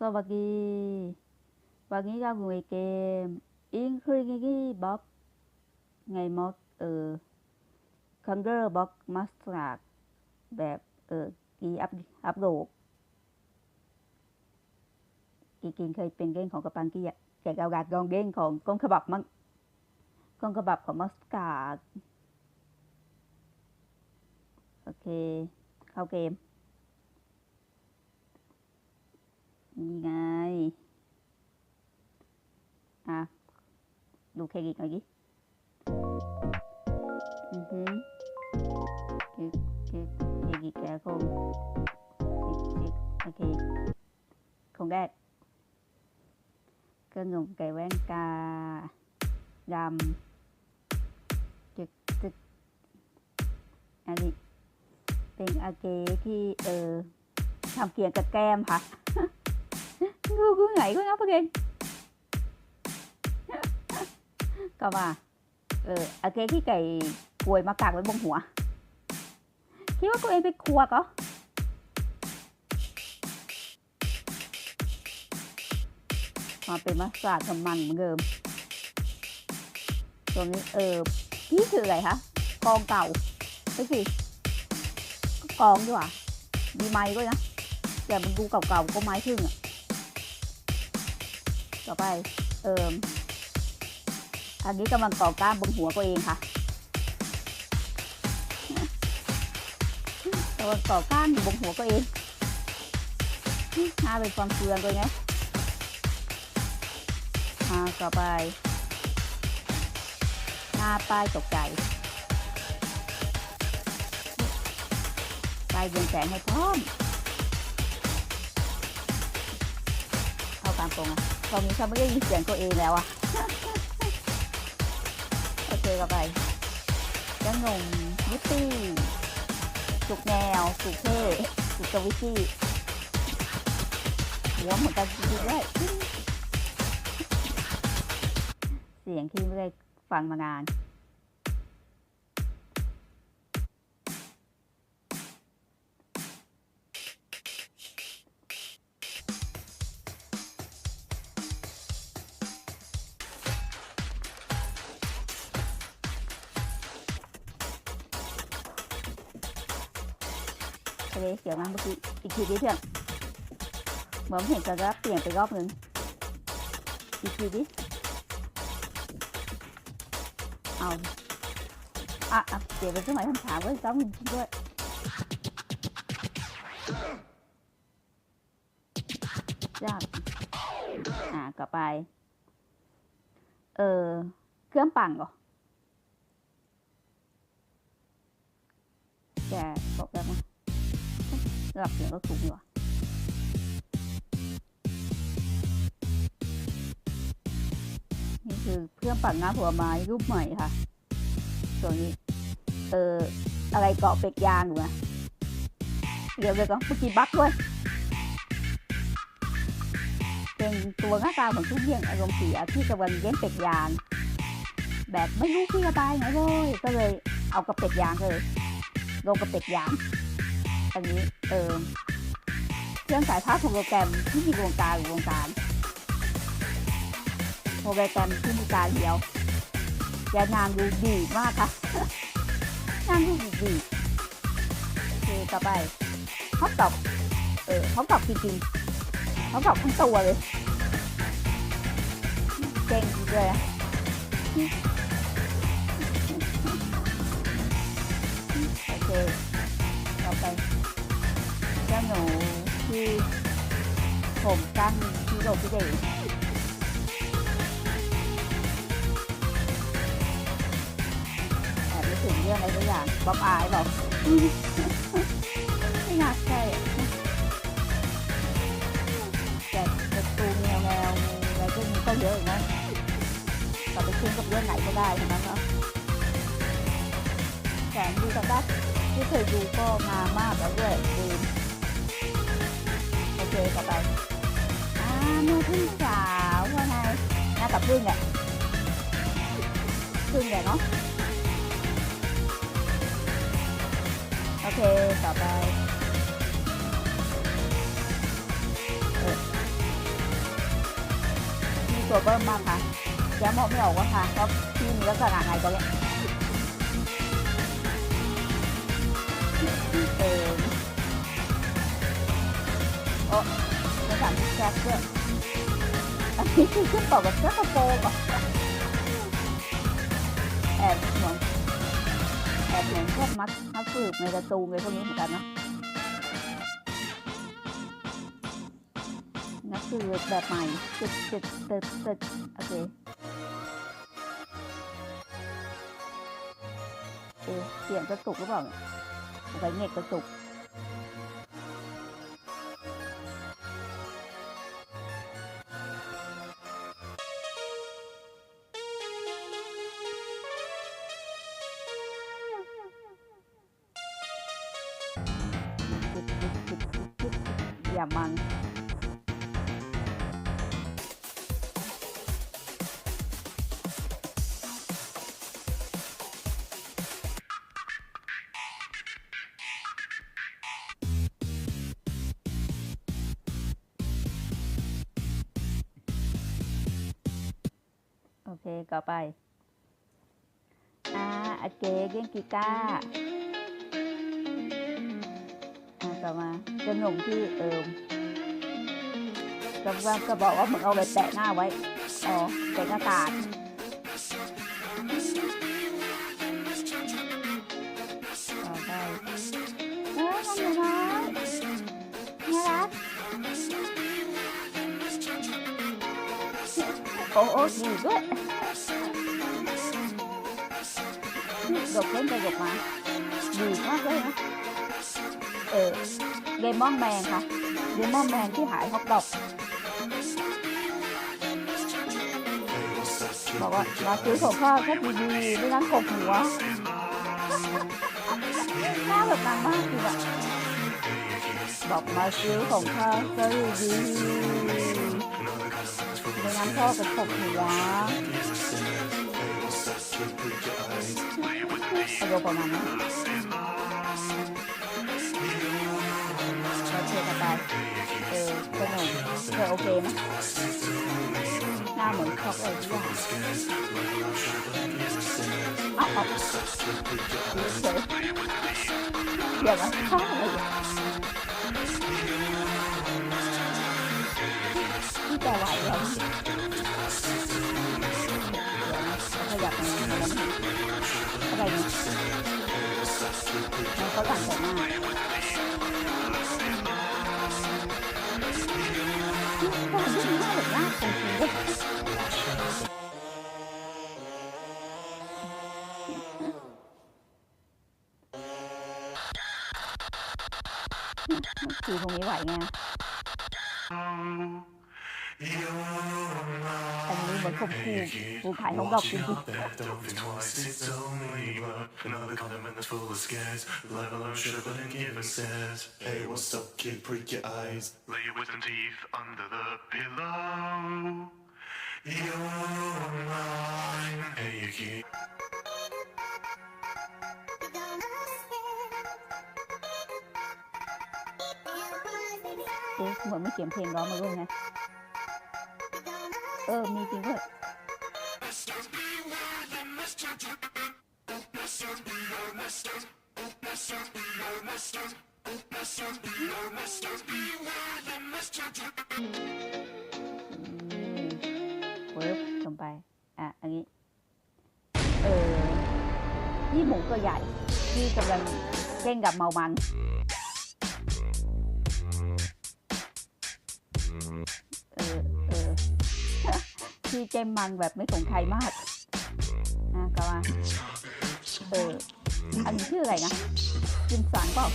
สวัสดีวันนี้เราอยู่ในเกม Infinity Box ไงมอดเออ Conquer Box Master แบบเออกีอัพอัพโหลดกีกินเคยเป็นเกมของกัปตันกีอะแต่เราอยากองเกมของกองขบับมั้งกองขบับของมัสกาดโอเค เข้าเกม นี่ไง อะ ดูเครดิตหน่อยดิอือฮึเครเคเครดิตแกคงเคเคโอเคคงแรกเครื่องนุ่งไก่แว่นกาดำจึกจึกอันนี้เป็นอาเกที่เออทำเกียงกับแก้มค่ะ กูกูไหนกูนับเองก็ว่าเอออเกที่ไก่กลวยมากางไว้บนหัวคิดว่าตัวเองเป็นครัวก็มาเป็นมัสตาร์ดกับมันเหมือนเดิม ตัวนี้เออพี่คืออะไรคะ กองเก่าไม่สิก็กองดีกว่า มีไม้ด้วยนะ แต่มันดูเก่าๆก็ไม้ครึ่งอะ ต่อไปเอิมอันนี้กำลังก่อกล้ามบนหัวตัวเองค่ะกำลังก่อกล้ามอยู่บนหัวตัวเองหน้าเป็นความเฟืองตัวเนี้ยอ่าต่อไป หน้าป้ายตกใจป้ายเรืองแสงให้พร้อม เข้าตามตรงอะ ตอนนี้ฉันไม่ได้ยินเสียงตัวเองแล้วอะโอเคก็ไปยังหนุ่มนิตตี้สุกแนวสุกเท่สุกกวิชี่หัวเหมือนกันจริงๆด้วยเสียงที่ไม่ได้ฟังมานาน เคเดี๋ยวนะเมื่อกี้อีกทีดิเพื่อนเหมือนเห็นกระเปลี่ยนไปรอบนึงอีกทีดิเอาอะอะเดี๋ยวไปเครื่องหมายคำถามไว้ต้องจริงด้วยยากอ่ากลับไป เออเครื่องปั่นเหรอแกบอกแล้วมั้ ระดับเสียงก็สูงอยู่นี่คือเครื่องปั่นน้ำผลไม้รูปใหม่ค่ะตัวนี้ เอออะไรเกาะเป็ดยางอยู่นะเดี๋ยวเลยวก็เมื่อกี้บั๊กด้วยเป็นตัวหน้าตาเหมือนทุกเรียงอารมณ์เสียที่กำลังเล่นเป็ดยาง แบบไม่รู้ที่ระบายไงเลยก็เลยเอากระเป็ดยางเลยลงกระเป็ดยาง อันนี้เออเครื่องสายพาสโปรแกรมที่มีวงตารหรือวงตารโปรแกรมที่มีตารเดียวแกนางดูดีมากค่ะนางดูดีดีโอเคต่อไปฮอตอกเออฮอตอกจริงๆฮอตอกทั้งตัวเลยเก่งจริงเลยโอเคต่อไป เจ้าหนูที่ผมตั้งที่โรงพิเดชแอบไม่ถึงเรื่องอะไรสักอย่างบ๊อบอายบอกไม่น่าใช่แต่ประตูแนวแนวอะไรพวกนี้ก็เยอะอยู่นะต่อไปขึ้นกับเรื่องไหนก็ได้ทั้งนั้นเนาะแถมดูกันได้ที่เคยดูก็มามากแล้วด้วยลื เลยต่อไปอ่ามือพึ่งสาวว่ายหน้าตบพึ่งแหละพึ่งแหละเนาะโอเคต่อไปมีตัวเบิ้มบ้างคะแย้มมองไม่ออกว่าค่ะก็ที่มีลักษณะไงก็เลย โอ้ไม่ถามแจ็คด้วยอันนี้คือขึ้นต่อกับแจ็คกระโปรงอะแอบเหมือนแอบเหมือนพวกมัดมัดสืบในกระตูนเลยพวกนี้เหมือนกันนะนักสืบแบบใหม่ตึดตึดตึดตึดโอเคเอะเสียงกระตุกหรือเปล่าเนี่ยสงสัยเน็ตกระตุก ต่อไปอ่าโอเคเล่นกีตาร์อะต่อมาขนมที่เอิมก็ว่าก็บอกว่ามึงเอาไรแตะหน้าไว้ อ๋อแตะหน้าตางต่อไปเอ้ยมันน้อยน่ารักโอ้โอ้ดีด้วย กเล่นไปดกมาดีมากเลยนะ เออเดมอนแมนค่ะเดมอนแมนที่หายฮอกดอกบอกว่ามาซื้อของข้าวแค่ดีๆไม่งั้นขบหัวหน้าแบบนางมากจริงอะบอกมาซื้อของข้าวก็ดีๆไม่งั้นพ่อจะขบหัว อารมณ์ประมาณนั้นโอเคสบายเออขนมเธอโอเคไหมหน้าเหมือนช็อกเลยทุกอย่างเอาเอาเฉยเดี๋ยวนะข้าวอะไรอะที่แต่ไหวแล้ว แล้วเขาหลังแต่หน้าก็มันไม่ได้แบบน่าคงจริงเลยคือตรงนี้ไหวไง อันนี้เหมือนข่มขู่กูขายของดอกจริง Don't think twice, it's only but another condiment that's full of scares. Life alone should have been given says. Hey, what's up, kid? Break your eyes. Lay your wisdom teeth under the pillow. You're mine. Hey, you kid. ๆเอ๊ะเหมือนไม่เขียนเพลงร้องมาด้วยไงเออ มีจริงด้วย อืมเวิร์บลงไป อ่ะ อันนี้เออนี่หมูตัวใหญ่ที่กำลังเล่นกั ที่เจมมันแบบไม่สงใครมากนะก็ว่าเอออันนี้ชื่ออะไรนะจินสันเปล่า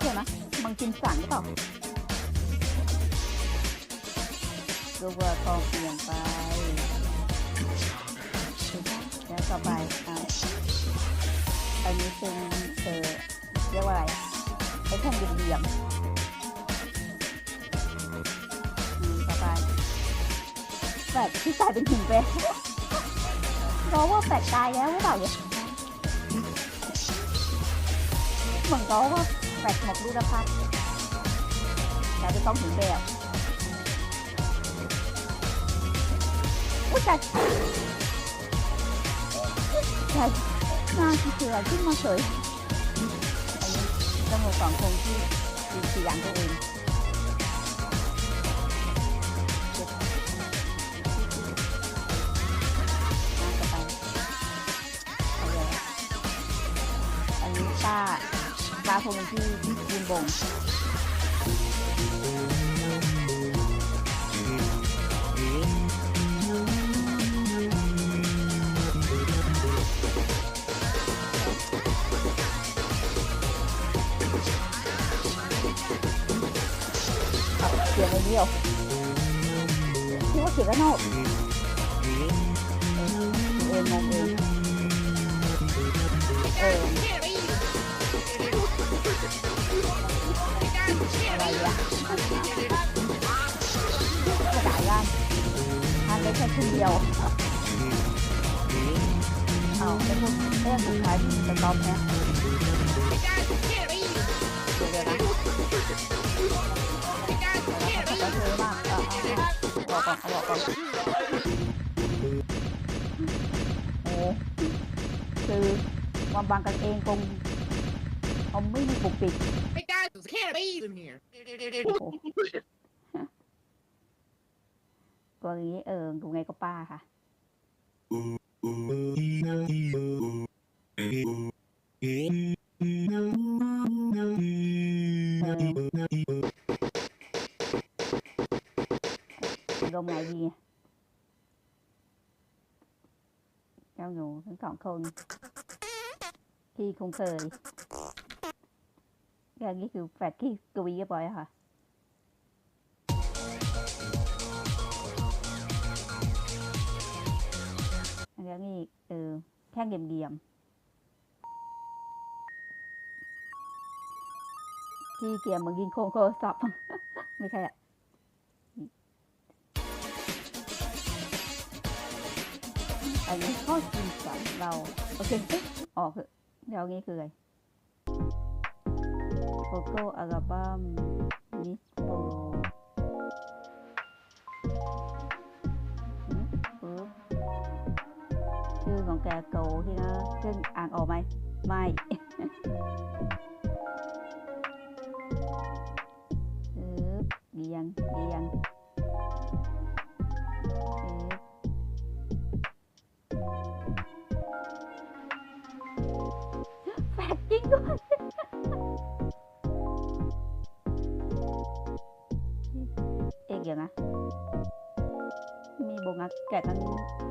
ใช่ไหมมังจินสันหรือเปล่าดูว่าทองเปลี่ยนไปแล้วต่อไปอะอันนี้เป็นเออเรียกว่าอะไรไอ้แท่งเหลี่ยม แปดที่กลายเป็นหินไปเพราะว่าแปดตายแล้วหรือเปล่าเนี่ยเหมือนก็ว่าแปดหมดรูปภาพกลายเป็นต้องถึงแบบอุ้ยแต่แต่หน้าที่เสือขึ้นมาเฉยอันนี้ตำรวจสองคนที่ตีเสียงตัวเอง ป้าป้าคงเป็นที่ยืนบงเขียนในเดียวคิดว่าเขียนกันนอกเอองงเองเออ ไรอะกระดาษกันทานได้แค่ชิ้นเดียว เอาไปพูดเรื่องสุดท้ายสต็อปนะเดี๋ยวเดี๋ยวนะแล้วก็จะเทมากเอาเอาเอาบอกก่อนเอาบอกก่อนโอ้คือความบางกันเองคงเขาไม่มีปกปิด Hey guys, there's a can of bees in here. ตัวนี้เออดูไงก็ป้าค่ะดมไงดีไงเจ้าหนูทั้งสองคน ที่คงเคย อย่างนี้คือแฟดที่กวีเรียบร้อยแล้วค่ะอันนี้เออแค่เดียมๆที่เกียมเหมือนกินโคงโคศัพท์ไม่ใช่อะอันนี้ข้อจสามเราโอเคออกเถอเดี๋ยวนี้คืออะไร โฟโต้อัลบั้มนิสโปปึ๊บชื่อของแก ยงเรียงปึ๊บงด้วยเอกอย่างนะ มีโบงัสแกะกัน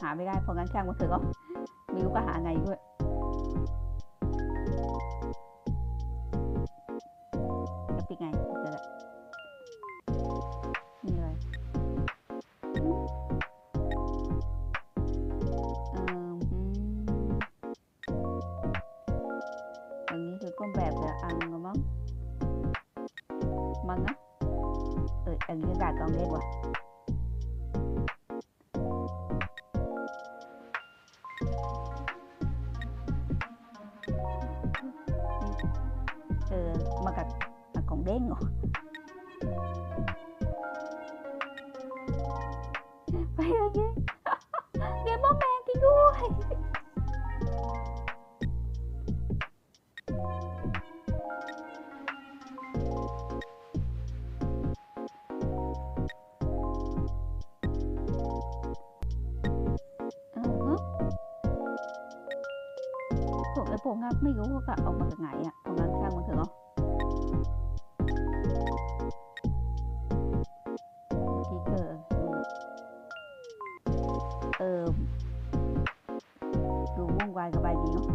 หาไม่ได้เพราะงั้นช่างมันเถอะก็ไม่รู้ก็หาไงด้วย เอออันนี้ งักไม่รู้ว่าก็เอามาจากไหนอะตรงนั้นช่างมันเถอะเนาะทีเกิดเออดูวุ่นวายกับใบดีเนาะ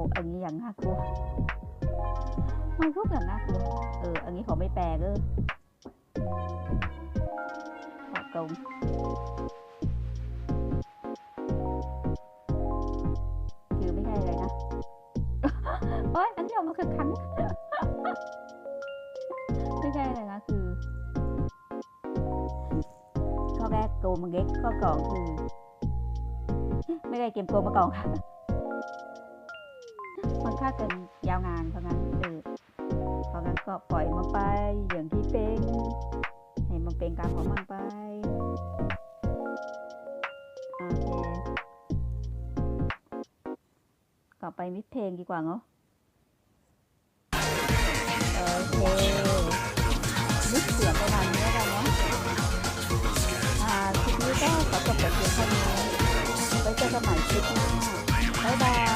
โอ้อันนี้อย่างน่ากลัวมันรูปอย่างน่ากลัวเออ อันนี้ขอไม่แปลเด้อโกงคือไม่ใช่อะไรนะโอ้ยอันนี้ออกมาคือคันไม่ใช่อะไรนะคือข้อแรกโกมังเก็กข้อสองคือ ไม่ได้เกมโกงมาก่อนค่ะ มันค่าเกินยาวนานเพราะงั้นเออเพราะงั้นก็ปล่อยมันไปอย่างที่เป็นให้มันเป็นการของมันไปโอเคต่อไปมิดเพลงดีกว่าเนาะโอเคมิดเสียงประมาณนี้แล้วกันเนาะอ่าคลิปนี้ก็ขอจบแต่เพียงเท่านี้ไว้เจอกันใหม่คลิปหน้าบ๊ายบาย